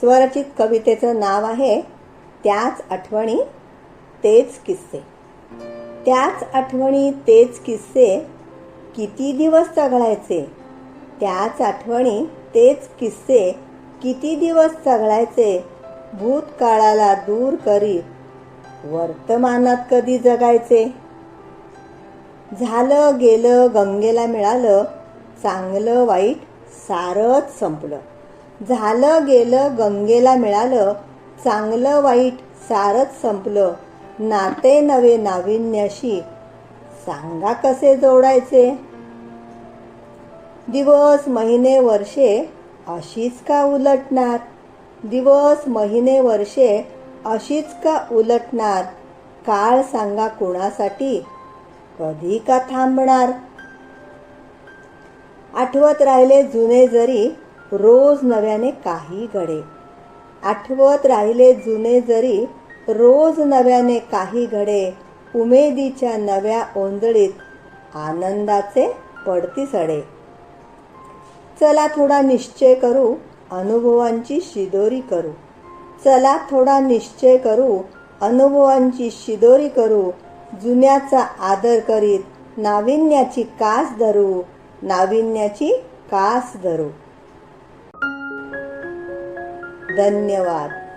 स्वरचित कवितेचं नाव आहे त्याच आठवणी तेच किस्से. त्याच आठवणी तेच किस्से किती दिवस चघळायचे त्याच आठवणी तेच किस्से किती दिवस चघळायचे भूतकाळाला दूर करीत वर्तमानात कधी जगायचे? झालं गेलं गंगेला मिळालं चांगलं वाईट सारच संपलं. झालं गेलं गंगेला मिळालं चांगलं वाईट सारच संपलं. नाते नवे नाविन्याशी. सांगा कसे जोडायचे? दिवस महिने वर्षे अशीच का उलटणार? दिवस महिने वर्षे अशीच का उलटणार? काळ सांगा कुणासाठी? कधी का थांबणार? आठवत राहिले जुने जरी रोज नव्याने काही घडे. आठवत राहिले जुने जरी रोज नव्याने काही घडे. उमेदीच्या नव्या ओंजळीत आनंदाचे पडती सडे. चला थोडा निश्चय करू अनुभवांची शिदोरी करू. चला थोडा निश्चय करू अनुभवांची शिदोरी करू. जुन्याचा आदर करीत नाविन्याची कास धरू. नाविन्याची कास धरू. धन्यवाद.